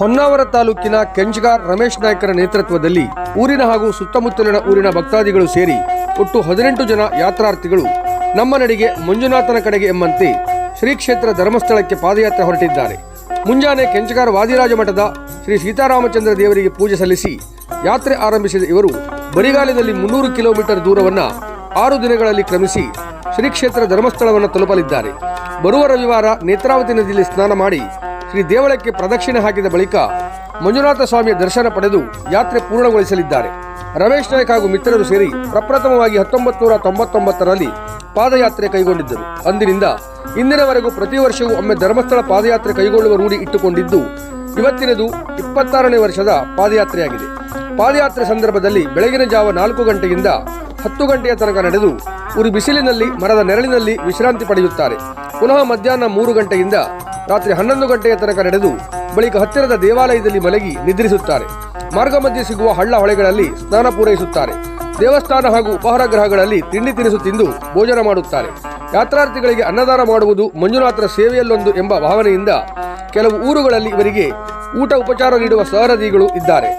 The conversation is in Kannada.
ಹೊನ್ನಾವರ ತಾಲೂಕಿನ ಕೆಂಚಗಾರ್ ರಮೇಶ್ ನಾಯ್ಕರ ನೇತೃತ್ವದಲ್ಲಿ ಊರಿನ ಹಾಗೂ ಸುತ್ತಮುತ್ತಲಿನ ಊರಿನ ಭಕ್ತಾದಿಗಳು ಸೇರಿ ಒಟ್ಟು ಹದಿನೆಂಟು ಜನ ಯಾತ್ರಾರ್ಥಿಗಳು ನಮ್ಮ ನಡಿಗೆ ಮಂಜುನಾಥನ ಕಡೆಗೆ ಎಂಬಂತೆ ಶ್ರೀ ಕ್ಷೇತ್ರ ಧರ್ಮಸ್ಥಳಕ್ಕೆ ಪಾದಯಾತ್ರೆ ಹೊರಟಿದ್ದಾರೆ. ಮುಂಜಾನೆ ಕೆಂಚಗಾರ್ ವಾದಿರಾಜ ಮಠದ ಶ್ರೀ ಸೀತಾರಾಮಚಂದ್ರ ದೇವರಿಗೆ ಪೂಜೆ ಸಲ್ಲಿಸಿ ಯಾತ್ರೆ ಆರಂಭಿಸಿದ ಇವರು ಬರಿಗಾಲದಲ್ಲಿ ಮುನ್ನೂರು ಕಿಲೋಮೀಟರ್ ದೂರವನ್ನ ಆರು ದಿನಗಳಲ್ಲಿ ಕ್ರಮಿಸಿ ಶ್ರೀ ಕ್ಷೇತ್ರ ಧರ್ಮಸ್ಥಳವನ್ನು ತಲುಪಲಿದ್ದಾರೆ. ಬರುವ ರವಿವಾರ ನೇತ್ರಾವತಿ ನದಿಯಲ್ಲಿ ಸ್ನಾನ ಮಾಡಿ ಶ್ರೀ ದೇವಳಕ್ಕೆ ಪ್ರದಕ್ಷಿಣೆ ಹಾಕಿದ ಬಳಿಕ ಮಂಜುನಾಥ ಸ್ವಾಮಿಯ ದರ್ಶನ ಪಡೆದು ಯಾತ್ರೆ ಪೂರ್ಣಗೊಳಿಸಲಿದ್ದಾರೆ. ರಮೇಶ್ ನಾಯಕ್ ಹಾಗೂ ಮಿತ್ರರು ಸೇರಿ ಪ್ರಪ್ರಥಮವಾಗಿ ಹತ್ತೊಂಬತ್ತು ತೊಂಬತ್ತೊಂಬತ್ತರಲ್ಲಿ ಪಾದಯಾತ್ರೆ ಕೈಗೊಂಡಿದ್ದರು. ಅಂದಿನಿಂದ ಇಂದಿನವರೆಗೂ ಪ್ರತಿ ವರ್ಷವೂ ಒಮ್ಮೆ ಧರ್ಮಸ್ಥಳ ಪಾದಯಾತ್ರೆ ಕೈಗೊಳ್ಳುವ ರೂಢಿ ಇಟ್ಟುಕೊಂಡಿದ್ದು, ಇವತ್ತಿನದು ಇಪ್ಪತ್ತಾರನೇ ವರ್ಷದ ಪಾದಯಾತ್ರೆಯಾಗಿದೆ. ಪಾದಯಾತ್ರೆ ಸಂದರ್ಭದಲ್ಲಿ ಬೆಳಗಿನ ಜಾವ ನಾಲ್ಕು ಗಂಟೆಯಿಂದ ಹತ್ತು ಗಂಟೆಯ ತನಕ ನಡೆದು ಉರಿ ಬಿಸಿಲಿನಲ್ಲಿ, ಮರದ ನೆರಳಿನಲ್ಲಿ ವಿಶ್ರಾಂತಿ ಪಡೆಯುತ್ತಾರೆ. ಪುನಃ ಮಧ್ಯಾಹ್ನ ಮೂರು ಗಂಟೆಯಿಂದ ರಾತ್ರಿ ಹನ್ನೊಂದು ಗಂಟೆಯ ತನಕ ನಡೆದು ಬಳಿಕ ಹತ್ತಿರದ ದೇವಾಲಯದಲ್ಲಿ ಮಲಗಿ ನಿದ್ರಿಸುತ್ತಾರೆ. ಮಾರ್ಗ ಮಧ್ಯೆ ಸಿಗುವ ಹಳ್ಳ ಹೊಳೆಗಳಲ್ಲಿ ಸ್ನಾನ ಪೂರೈಸುತ್ತಾರೆ. ದೇವಸ್ಥಾನ ಹಾಗೂ ಉಪಹಾರ ಗೃಹಗಳಲ್ಲಿ ತಿಂಡಿ ತಿನಿಸು ತಿಂದು ಭೋಜನ ಮಾಡುತ್ತಾರೆ. ಯಾತ್ರಾರ್ಥಿಗಳಿಗೆ ಅನ್ನದಾನ ಮಾಡುವುದು ಮಂಜುನಾಥರ ಸೇವೆಯಲ್ಲೊಂದು ಎಂಬ ಭಾವನೆಯಿಂದ ಕೆಲವು ಊರುಗಳಲ್ಲಿ ಇವರಿಗೆ ಊಟ ಉಪಚಾರ ನೀಡುವ ಸಹರದಿಗಳು ಇದ್ದಾರೆ.